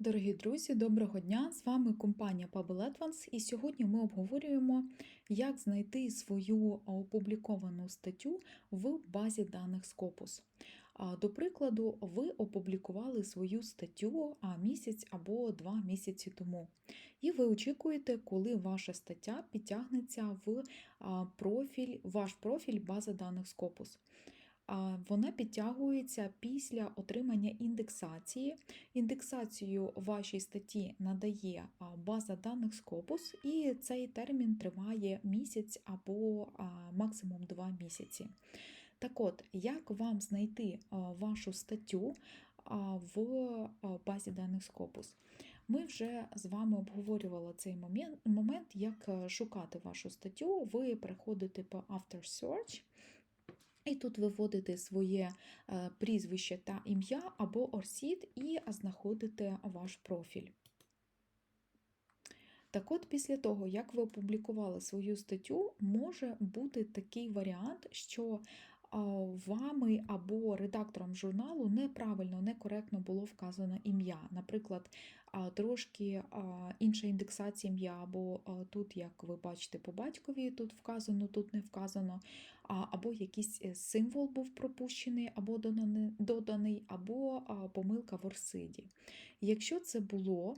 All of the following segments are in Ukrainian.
Дорогі друзі, доброго дня! З вами компанія Pebble Advance і сьогодні ми обговорюємо, як знайти свою опубліковану статтю в базі даних Scopus. До прикладу, ви опублікували свою статтю місяць або два місяці тому. І ви очікуєте, коли ваша стаття підтягнеться в профіль, ваш профіль бази даних Scopus. Вона підтягується після отримання індексації. Індексацію вашій статті надає база даних Scopus, і цей термін триває місяць або максимум два місяці. Так от, як вам знайти вашу статтю в базі даних Scopus? Ми вже з вами обговорювали цей момент, момент, як е, шукати вашу статтю. Ви переходите по After Search. І тут виводите своє е, прізвище та ім'я або орсід і знаходите ваш профіль. Так от, після того, як ви опублікували свою статтю, може бути такий варіант, що вами або редактором журналу неправильно, некоректно було вказано ім'я. Наприклад, трошки інша індексація ім'я, або тут, як ви бачите, по батькові тут вказано, тут не вказано, або якийсь е, символ був пропущений, або доданий- або помилка в орсиді. Якщо це було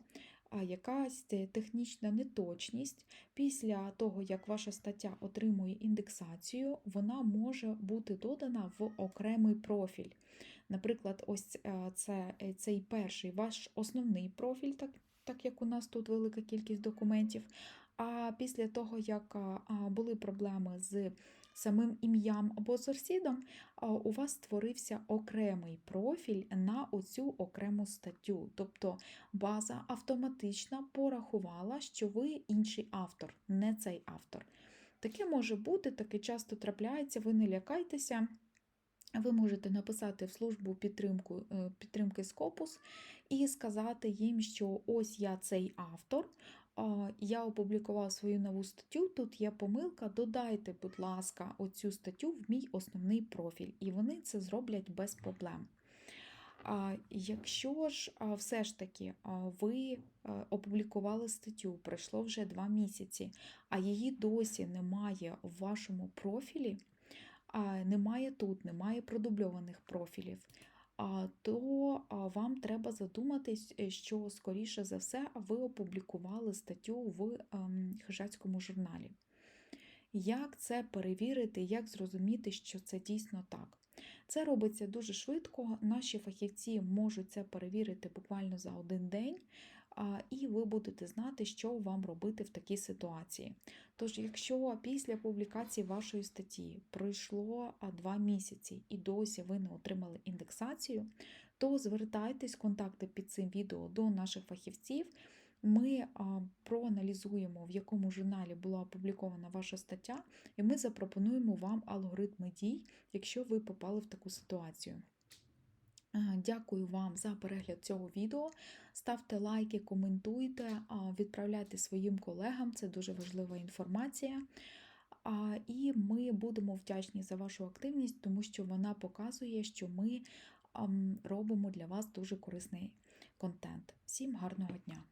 а, якась технічна неточність, після того, як ваша стаття отримує індексацію, вона може бути додана в окремий профіль. Наприклад, ось е, це, е, цей перший ваш основний профіль, так, так як у нас тут велика кількість документів. А після того, як були проблеми з самим ім'ям або а, у вас створився окремий профіль на оцю окрему статтю. Тобто база автоматично порахувала, що ви інший автор, не цей автор. Таке може бути, таке часто трапляється, ви не лякайтеся. Ви можете написати в службу підтримку, е, підтримки Scopus і сказати їм, що ось я цей автор, я опублікував свою нову статтю, тут є помилка, додайте, будь ласка, оцю статтю в мій основний профіль, і вони це зроблять без проблем. Якщо ж все ж таки ви а, опублікували статтю, пройшло вже два місяці, а її досі немає в вашому профілі, немає тут, немає продубльованих профілів, то вам треба задуматись, е, що, скоріше за все, ви опублікували статтю в ем, хижацькому журналі. Як це перевірити, як зрозуміти, що це дійсно так? Це робиться дуже швидко. Наші фахівці можуть це перевірити буквально за один день, і ви будете знати, що вам робити в такій ситуації. Тож, якщо після публікації вашої статті пройшло а, два місяці і досі ви не отримали індексацію, то звертайтесь контакти під цим відео до наших фахівців. Ми проаналізуємо, в якому журналі була опублікована ваша стаття, і ми запропонуємо вам алгоритми дій, якщо ви попали в таку ситуацію. Дякую вам за перегляд цього відео. Ставте лайки, коментуйте, відправляйте своїм колегам, це дуже важлива інформація. І ми будемо вдячні за вашу активність, тому що вона показує, що ми робимо для вас дуже корисний контент. Всім гарного дня!